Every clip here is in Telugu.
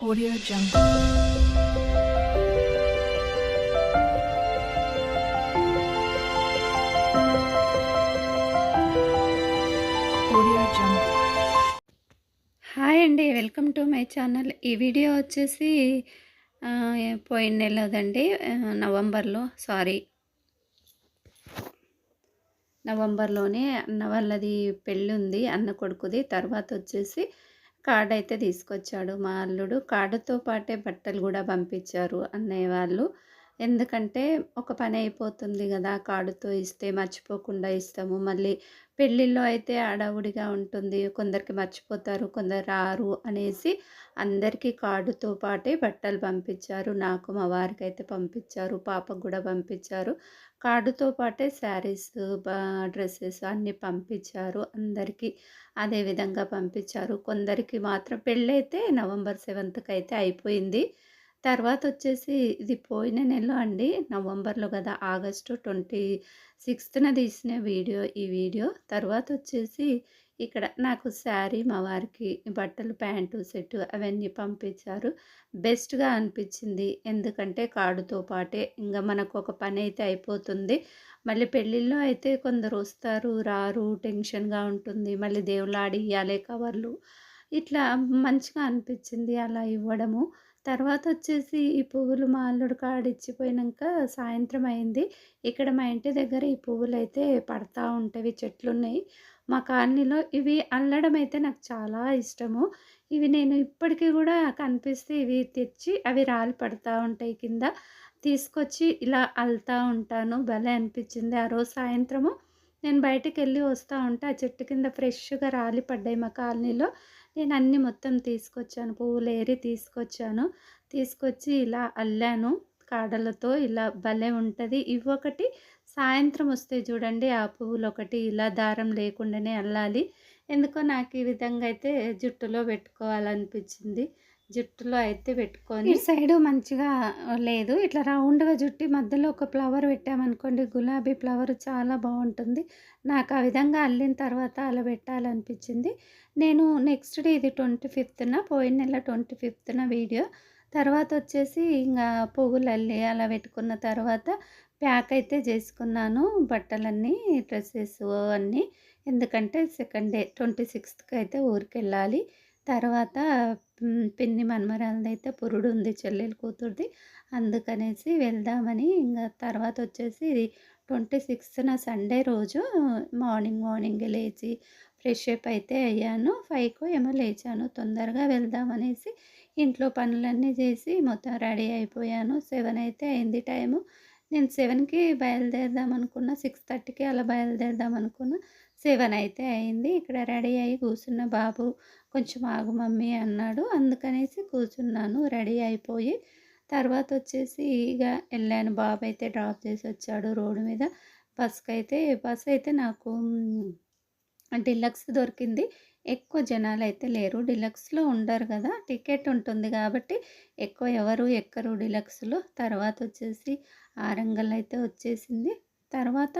Audio Jungle. Audio Jungle. Hi అండి వెల్కమ్ టు మై ఛానల్ ఈ వీడియో వచ్చేసి పోయిన నెలదండి నవంబర్లో సారీ నవంబర్లోనే అన్న వాళ్ళది పెళ్ళి ఉంది అన్న కొడుకుది తర్వాత వచ్చేసి కార్డ్ అయితే తీసుకొచ్చాడు మా అల్లుడు. కార్డుతో పాటే బట్టలు కూడా పంపించారు అన్నయ్య వాళ్ళు. ఎందుకంటే ఒక పని అయిపోతుంది కదా కార్డుతో ఇస్తే మర్చిపోకుండా ఇస్తాము. మళ్ళీ పెళ్ళిళ్ళలో అయితే హడావుడిగా ఉంటుంది కొందరికి మర్చిపోతారు కొందరు రారు అనేసి అందరికీ కార్డుతో పాటే బట్టలు పంపించారు. నాకు మా వారికి అయితే పంపించారు పాపకు కూడా పంపించారు. కార్డుతో పాటే శారీస్ డ్రెస్సెస్ అన్నీ పంపించారు అందరికీ అదే విధంగా పంపించారు కొందరికి మాత్రం పెళ్ళైతే నవంబర్ సెవెంత్కి అయితే అయిపోయింది. తర్వాత వచ్చేసి ఇది పోయిన నెల అండి నవంబర్లో కదా ఆగస్టు ట్వంటీ సిక్స్త్న తీసిన వీడియో ఈ వీడియో. తర్వాత వచ్చేసి ఇక్కడ నాకు శారీ మా వారికి బట్టలు ప్యాంటు సెట్ అవన్నీ పంపించారు. బెస్ట్గా అనిపించింది. ఎందుకంటే కార్డుతో పాటే ఇంకా మనకు ఒక పని అయితే అయిపోతుంది. మళ్ళీ పెళ్ళిళ్ళలో అయితే కొందరు వస్తారు రారు టెన్షన్గా ఉంటుంది. మళ్ళీ దేవుళ్ళు ఆడి ఇవ్వాలి కవర్లు. ఇట్లా మంచిగా అనిపించింది అలా ఇవ్వడము. తర్వాత వచ్చేసి ఈ పువ్వులు మా అల్లుడు కాడ ఇచ్చిపోయినాక సాయంత్రం అయింది. ఇక్కడ మా ఇంటి దగ్గర ఈ పువ్వులు అయితే పడతా ఉంటాయి చెట్లు ఉన్నాయి మా కాలనీలో ఇవి అల్లడం అయితే నాకు చాలా ఇష్టము. ఇవి నేను ఇప్పటికీ కూడా కనిపిస్తే ఇవి తెచ్చి అవి రాలి పడతా ఉంటాయి కింద. తీసుకొచ్చి ఇలా అల్లుతూ ఉంటాను. భలే అనిపించింది. ఆ రోజు సాయంత్రము నేను బయటికి వెళ్ళి వస్తూ ఉంటే ఆ చెట్టు కింద ఫ్రెష్గా రాలి పడ్డాయి మా కాలనీలో. నేను అన్నీ మొత్తం తీసుకొచ్చాను. పువ్వులు ఏరి తీసుకొచ్చాను. తీసుకొచ్చి ఇలా అల్లాను. కాడలతో ఇలా భలే ఉంటుంది. ఇవి ఒకటి సాయంత్రం వస్తే చూడండి ఆ పువ్వులు ఒకటి ఇలా దారం లేకుండానే అల్లాలి. ఎందుకో నాకు ఈ విధంగా అయితే జుట్టులో పెట్టుకోవాలనిపించింది. జుట్టులో అయితే పెట్టుకొని సైడ్ సైడు మంచిగా లేదు. ఇట్లా రౌండ్గా జుట్టి మధ్యలో ఒక ఫ్లవర్ పెట్టామనుకోండి గులాబీ ఫ్లవర్ చాలా బాగుంటుంది. నాకు ఆ విధంగా అల్లిన తర్వాత అలా పెట్టాలనిపించింది. నేను నెక్స్ట్ డే ఇది ట్వంటీ ఫిఫ్త్న పోయిన నెల ట్వంటీ ఫిఫ్త్న వీడియో. తర్వాత వచ్చేసి ఇంకా పువ్వులు అల్లి అలా పెట్టుకున్న తర్వాత ప్యాక్ అయితే చేసుకున్నాను. బట్టలన్నీ డ్రెస్సెస్ అన్నీ. ఎందుకంటే సెకండ్ డే ట్వంటీ సిక్స్త్కి అయితే ఊరికి వెళ్ళాలి తర్వాత పిన్ని మన్మరాలది అయితే పురుడు ఉంది చెల్లెలు కూతురుది. అందుకనేసి వెళ్దామని ఇంకా తర్వాత వచ్చేసి ఇది ట్వంటీ సిక్స్త్న సండే రోజు మార్నింగ్ మార్నింగ్ లేచి ఫ్రెష్ అప్ అయితే అయ్యాను. ఫైవ్కు ఏమో లేచాను. తొందరగా వెళ్దామనేసి ఇంట్లో పనులన్నీ చేసి మొత్తం రెడీ అయిపోయాను. సెవెన్ అయితే అయింది టైము. నేను సెవెన్కి బయలుదేరదాం అనుకున్నా సిక్స్ థర్టీకి అలా బయలుదేరదాం అనుకున్నా. సెవెన్ అయితే అయింది. ఇక్కడ రెడీ అయ్యి కూర్చున్న బాబు కొంచెం ఆగు మమ్మీ అన్నాడు. అందుకనేసి కూర్చున్నాను. రెడీ అయిపోయి తర్వాత వచ్చేసి ఇక వెళ్ళాను. బాబు అయితే డ్రాప్ చేసి వచ్చాడు రోడ్డు మీద. బస్కి అయితే బస్ అయితే నాకు డిలక్స్ దొరికింది. ఎక్కువ జనాలు అయితే లేరు. డిలక్స్లో ఉండరు కదా టికెట్ ఉంటుంది కాబట్టి ఎక్కువ ఎవరు ఎక్కరు డిలక్స్లో. తర్వాత వచ్చేసి ఆరంగల్ అయితే వచ్చేసింది. తర్వాత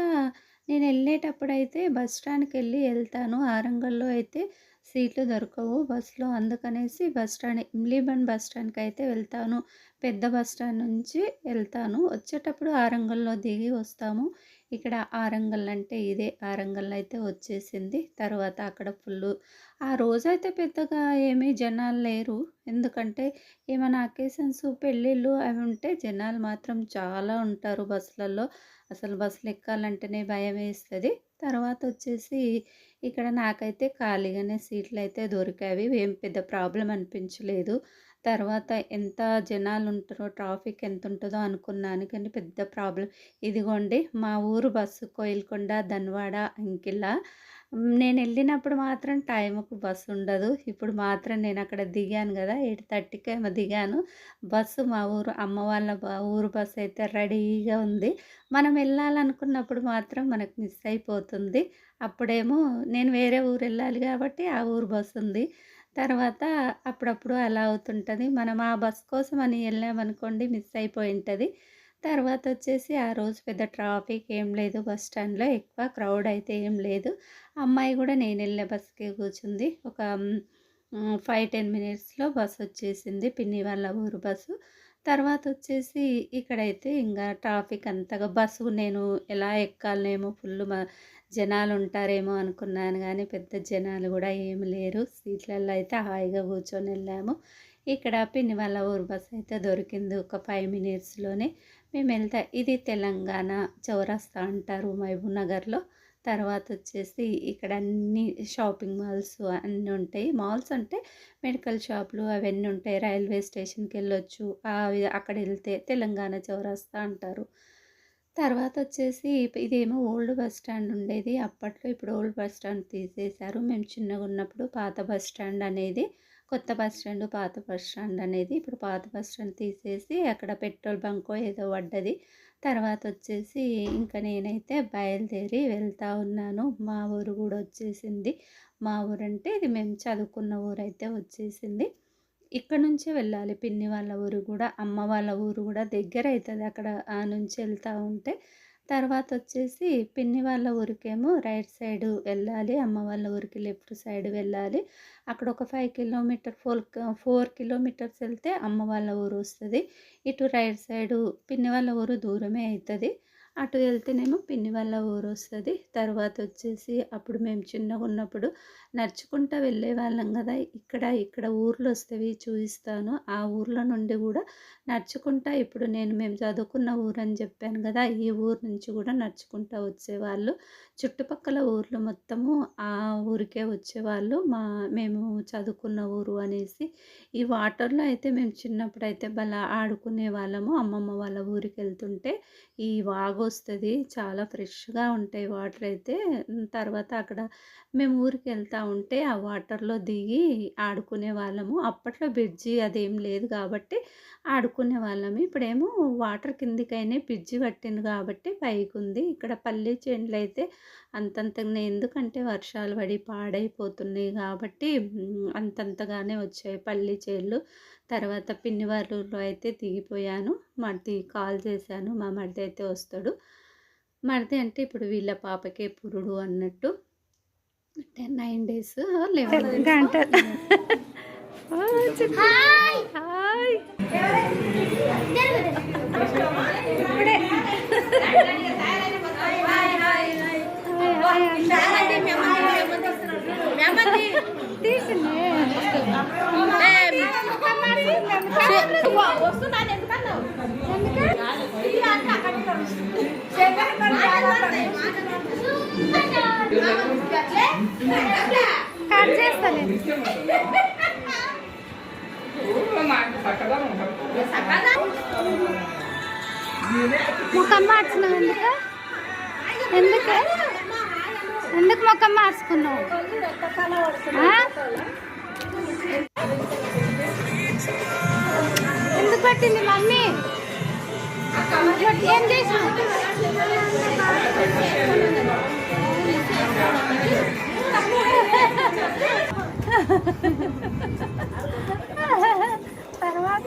నేను వెళ్ళేటప్పుడు అయితే బస్ స్టాండ్కి వెళ్ళి వెళ్తాను ఆరంగల్లో అయితే సీట్లు దొరకవు బస్సులో. అందుకనేసి బస్ స్టాండ్ ఇమ్లీబన్ బస్ స్టాండ్కి అయితే వెళ్తాను. పెద్ద బస్ స్టాండ్ నుంచి వెళ్తాను. వచ్చేటప్పుడు ఆరంగల్లో దిగి వస్తాము. ఇక్కడ ఆరంగల్ అంటే ఇదే ఆరంగల్ అయితే వచ్చేసింది. తర్వాత అక్కడ ఫుల్ ఆ రోజైతే పెద్దగా ఏమీ జనాలు లేరు. ఎందుకంటే ఏమైనా అకేషన్స్ పెళ్ళిళ్ళు అవి ఉంటే జనాలు మాత్రం చాలా ఉంటారు బస్సులలో. అసలు బస్సులు ఎక్కాలంటేనే భయం వేస్తుంది. తర్వాత వచ్చేసి ఇక్కడ నాకైతే ఖాళీగానే సీట్లు అయితే దొరికాయి ఏం పెద్ద ప్రాబ్లం అనిపించలేదు. తర్వాత ఎంత జనాలు ఉంటారో ట్రాఫిక్ ఎంత ఉంటుందో అనుకున్నాను. కానీ పెద్ద ప్రాబ్లం. ఇదిగోండి మా ఊరు బస్సు కోయిల్కొండ ధన్వాడ అంకిల్లా నేను వెళ్ళినప్పుడు మాత్రం టైంకు బస్సు ఉండదు ఇప్పుడు మాత్రం నేను అక్కడ దిగాను కదా ఎయిట్ థర్టీకి ఏమో దిగాను. బస్సు మా ఊరు అమ్మ వాళ్ళ ఊరు బస్సు అయితే రెడీగా ఉంది. మనం వెళ్ళాలనుకున్నప్పుడు మాత్రం మనకు మిస్ అయిపోతుంది. అప్పుడేమో నేను వేరే ఊరు వెళ్ళాలి కాబట్టి ఆ ఊరు బస్సు ఉంది తర్వాత అప్పుడప్పుడు అలా అవుతుంటుంది. మనం ఆ బస్ కోసం అని వెళ్ళామనుకోండి మిస్ అయిపోయి ఉంటుంది. తర్వాత వచ్చేసి ఆ రోజు పెద్ద ట్రాఫిక్ ఏం లేదు బస్ స్టాండ్లో ఎక్కువ క్రౌడ్ అయితే ఏం లేదు. అమ్మాయి కూడా నేను వెళ్ళే బస్కి కూర్చుంది. ఒక ఫైవ్ టెన్ మినిట్స్లో బస్ వచ్చేసింది. పిన్ని వాళ్ళ ఊరు బస్సు. తర్వాత వచ్చేసి ఇక్కడైతే ఇంకా ట్రాఫిక్ అంతగా బస్సు నేను ఎలా ఎక్కాలనేమో ఫుల్ జనాలు ఉంటారేమో అనుకున్నాను కానీ పెద్ద జనాలు కూడా ఏమి లేరు. సీట్లలో అయితే హాయిగా కూర్చొని వెళ్ళాము ఇక్కడ పిన్ని వాళ్ళ ఊరు బస్ అయితే దొరికింది ఒక ఫైవ్ మినిట్స్లోనే. మేము వెళ్తా ఇది తెలంగాణ చౌరస్తా అంటారు మహబూబ్ నగర్లో తర్వాత వచ్చేసి ఇక్కడ అన్ని షాపింగ్ మాల్స్ అన్నీ ఉంటాయి. మాల్స్ అంటే మెడికల్ షాపులు అవన్నీ ఉంటాయి. రైల్వే స్టేషన్కి వెళ్ళొచ్చు. అక్కడ వెళ్తే తెలంగాణ చౌరస్తా అంటారు. తర్వాత వచ్చేసి ఇదేమో ఓల్డ్ బస్ స్టాండ్ ఉండేది. అప్పట్లో ఇప్పుడు ఓల్డ్ బస్ స్టాండ్ తీసేశారు. మేము చిన్నగా ఉన్నప్పుడు పాత బస్ స్టాండ్ అనేది కొత్త బస్ స్టాండ్ పాత బస్ స్టాండ్ అనేది ఇప్పుడు పాత బస్ స్టాండ్ తీసేసి అక్కడ పెట్రోల్ బంకో ఏదో పడ్డది. తర్వాత వచ్చేసి ఇంకా నేనైతే బయలుదేరి వెళ్తా ఉన్నాను. మా ఊరు కూడా వచ్చేసింది. మా ఊరు అంటే ఇది మేము చదువుకున్న ఊరు అయితే వచ్చేసింది. ఇక్కడ నుంచే వెళ్ళాలి పిన్ని వాళ్ళ ఊరు కూడా అమ్మ వాళ్ళ ఊరు కూడా దగ్గర అవుతుంది అక్కడ ఆ నుంచి వెళ్తూ ఉంటే. తర్వాత వచ్చేసి పిన్ని వాళ్ళ ఊరికేమో రైట్ సైడ్ వెళ్ళాలి అమ్మ వాళ్ళ ఊరికి లెఫ్ట్ సైడ్ వెళ్ళాలి. అక్కడ ఒక five kilometre four four kilometres వెళ్తే అమ్మ వాళ్ళ ఊరు వస్తుంది ఇటు రైట్ సైడు పిన్ని వాళ్ళ ఊరు దూరమే అవుతుంది అటు వెళ్తేనేమో పిన్ని వల్ల ఊరు వస్తుంది తర్వాత వచ్చేసి అప్పుడు మేము చిన్నగా ఉన్నప్పుడు నడుచుకుంటూ వెళ్ళే వాళ్ళం కదా. ఇక్కడ ఇక్కడ ఊర్లు వస్తేవి చూపిస్తాను ఆ ఊర్ల నుండి కూడా నడుచుకుంటా ఇప్పుడు నేను మేము చదువుకున్న ఊరు అని చెప్పాను కదా. ఈ ఊరు నుంచి కూడా నడుచుకుంటా వచ్చేవాళ్ళు. చుట్టుపక్కల ఊర్లు మొత్తము ఆ ఊరికే వచ్చేవాళ్ళు. మా మేము చదువుకున్న ఊరు అనేసి ఈ వాటర్లో అయితే మేము చిన్నప్పుడు అయితే భలే ఆడుకునే వాళ్ళము. అమ్మమ్మ వాళ్ళ ఊరికి వెళ్తుంటే ఈ వాగు వస్తుంది. చాలా ఫ్రెష్గా ఉంటాయి వాటర్ అయితే. తర్వాత అక్కడ మేము ఊరికి వెళ్తూ ఉంటే ఆ వాటర్లో దిగి ఆడుకునే వాళ్ళము. అప్పట్లో బ్రిడ్జి అదేం లేదు కాబట్టి ఆడుకునే వాళ్ళము. ఇప్పుడేమో వాటర్ కిందికైనా బ్రిడ్జి కట్టింది కాబట్టి పైకి ఉంది ఇక్కడ పల్లె చేనులు అయితే అంతంతగానే ఎందుకంటే వర్షాలు పడి పాడైపోతున్నాయి కాబట్టి అంతంతగానే వచ్చాయి పల్లె చేళ్ళు తర్వాత పిన్నివారిలో అయితే దిగిపోయాను. మరిది కాల్ చేశాను. మా మరిది అయితే వస్తాడు. మరిది అంటే ఇప్పుడు వీళ్ళ పాపకే పురుడు అన్నట్టు. టెన్ నైన్ డేస్ లెవెన్ గంట హాయ్. కట్ చేస్తాను ముఖం మార్చినావు ఎందుకు? ఎందుకు? ఎందుకు మొక్క మార్చుకున్నావు? ఎందుకు పట్టింది మమ్మీ? ఏం చేసి తర్వాత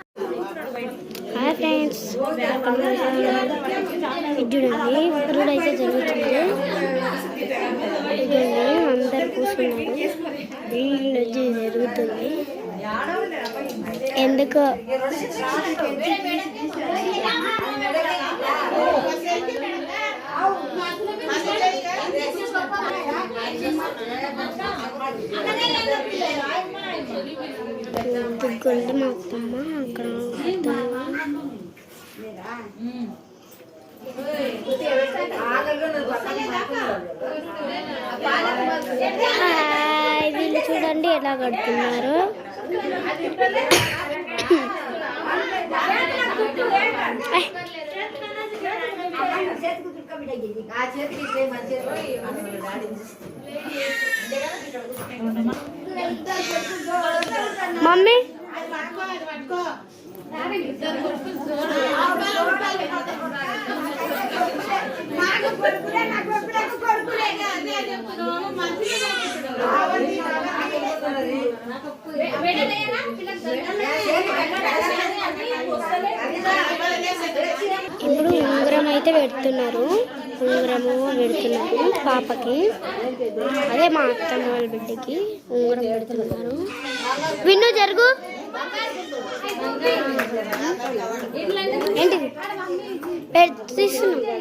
ఫ్రెండ్స్ చూడండి రోడ్ అయితే జరుగుతుంది ఇదండి అందరు కూర్చున్నారు. వీళ్ళు వచ్చి జరుగుతుంది. ఎందుకు? దుగ్గుండి మా అత్తమ్మ. అక్కడ వీళ్ళు చూడండి ఎలా కడుతున్నారు. మమ్మీ? ఇప్పుడు ఉంగరం అయితే పెడుతున్నారు. ఉంగరము పెడుతున్నారు పాపకి. అదే మా అత్తమ్మ వాళ్ళ బిడ్డకి ఉంగరం పెడుతున్నారు. విన్ను జరుగు. ఏంటిది? పెట్- తీస్తున్నా.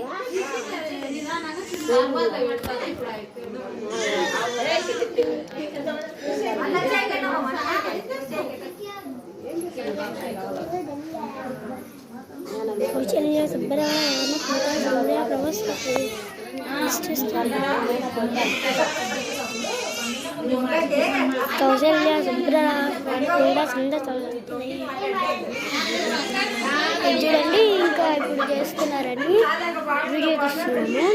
కౌశల్య సుబ్బరామ సౌర్య కౌశల్య కూడా కింద చూడండి ఇంకా ఇప్పుడు చేస్తున్నారని వీడియో తీస్తున్నాము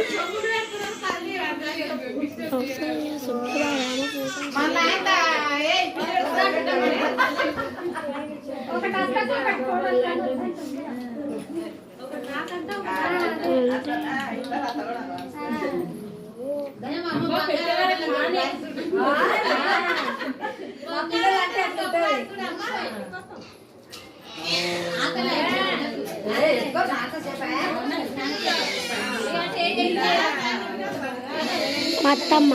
కౌశల్య మా అత్తమ్మ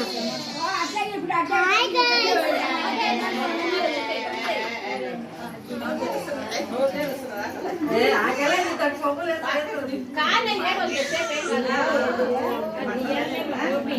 మమ్మీ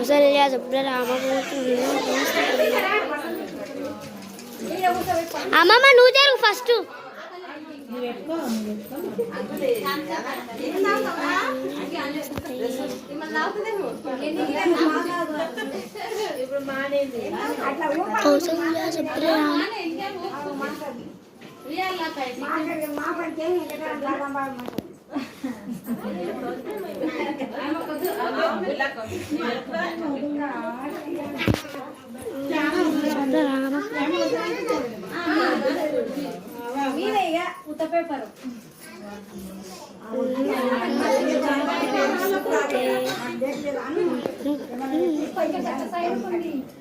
కౌసల్య అమ్మమ్మ నువ్వు జరుగు ఫస్ట్ కౌసల్య సుబ్రరామ ನೀವೇ ಉತ್ತ ಪೇಪರು ಅನ್ನ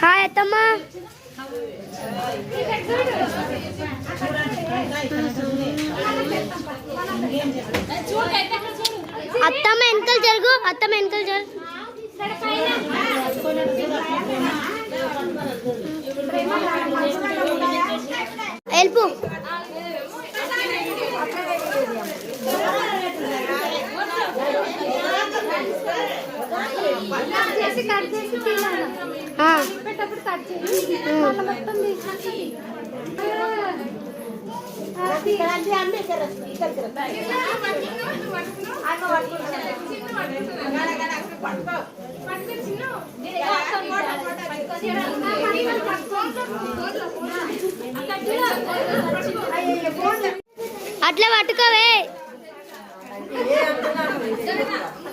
హాయ్ అత్తమ్మా. అత్తమ్మ అత్తమ్మ వెనకలు జరుగు. అత్తమ్మ వెనకలు జరుగు. ప్రేమ చేసి కట్ చేసి తినాలి కట్ మొత్తం అట్లా పట్టుకోవే.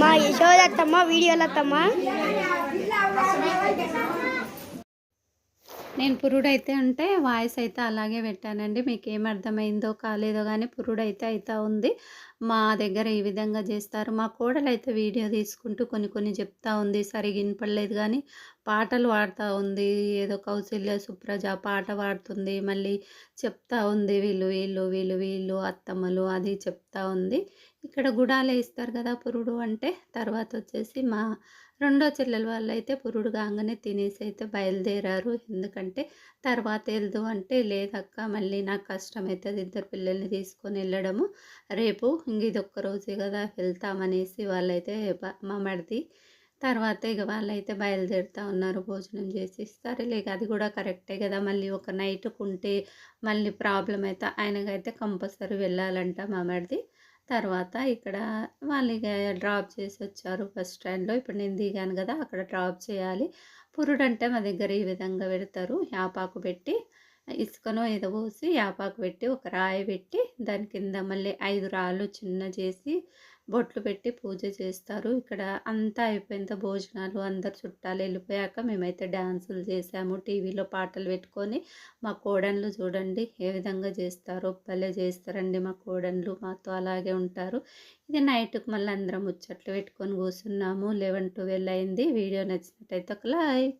మా యశోదత్తమ్మ వీడియోలత్తమ్మ. నేను పురుడైతే అంటే వాయిస్ అయితే అలాగే పెట్టానండి. మీకు ఏం అర్థమైందో కాలేదో కానీ పురుడైతే అయితే ఉంది. మా దగ్గర ఈ విధంగా చేస్తారు? మా కోడలు అయితే వీడియో తీసుకుంటూ కొన్ని కొన్ని చెప్తా ఉంది. సరిగా వినపడలేదు కానీ పాటలు పాడుతూ ఉంది. ఏదో కౌశల్య సుప్రజ పాట పాడుతుంది. మళ్ళీ చెప్తా ఉంది వీళ్ళు వీళ్ళు వీళ్ళు వీళ్ళు అత్తమ్మలు అది చెప్తా ఉంది. ఇక్కడ గుడాలే ఇస్తారు కదా పురుడు అంటే తర్వాత వచ్చేసి మా రెండో చెల్లెల వాళ్ళు అయితే పురుడు కాగానే తినేసి అయితే బయలుదేరారు. ఎందుకంటే తర్వాత వెళ్దు అంటే లేదక్క మళ్ళీ నాకు కష్టమవుతుంది ఇద్దరు పిల్లల్ని తీసుకొని వెళ్ళడము. రేపు ఇంక ఇది ఒక్క రోజే కదా వెళ్తామనేసి వాళ్ళైతే మా మడిది తర్వాత ఇక వాళ్ళైతే బయలుదేరుతా ఉన్నారు భోజనం చేసి ఇస్తారు. లేక అది కూడా కరెక్టే కదా మళ్ళీ ఒక నైట్ ఉంటే మళ్ళీ ప్రాబ్లం అయితే ఆయనకైతే కంపల్సరీ వెళ్ళాలంట మా మరిది తర్వాత ఇక్కడ వాళ్ళు ఇక డ్రాప్ చేసి వచ్చారు బస్ స్టాండ్లో. ఇప్పుడు నేను దిగాను కదా అక్కడ డ్రాప్ చేయాలి. పురుడు అంటే మా దగ్గర ఈ విధంగా పెడతారు. యాపాకు పెట్టి ఇసుకనో ఏదో పోసి యాపాకు పెట్టి ఒక రాయి పెట్టి దాని కింద మళ్ళీ ఐదు రాళ్ళు చిన్న చేసి బొట్లు పెట్టి పూజ చేస్తారు. ఇక్కడ అంతా అయిపోయినంత భోజనాలు అందరు చుట్టాలు వెళ్ళిపోయాక మేమైతే డ్యాన్సులు చేసాము టీవీలో పాటలు పెట్టుకొని మా కోడన్లు చూడండి ఏ విధంగా చేస్తారో భలే చేస్తారండి మా కోడన్లు మాతో అలాగే ఉంటారు. ఇది నైట్కి మళ్ళీ అందరం ముచ్చట్లు పెట్టుకొని కూర్చున్నాము లెవెన్ ట్వెల్వ్ అయింది. వీడియో నచ్చినట్టయితే ఒక లైక్.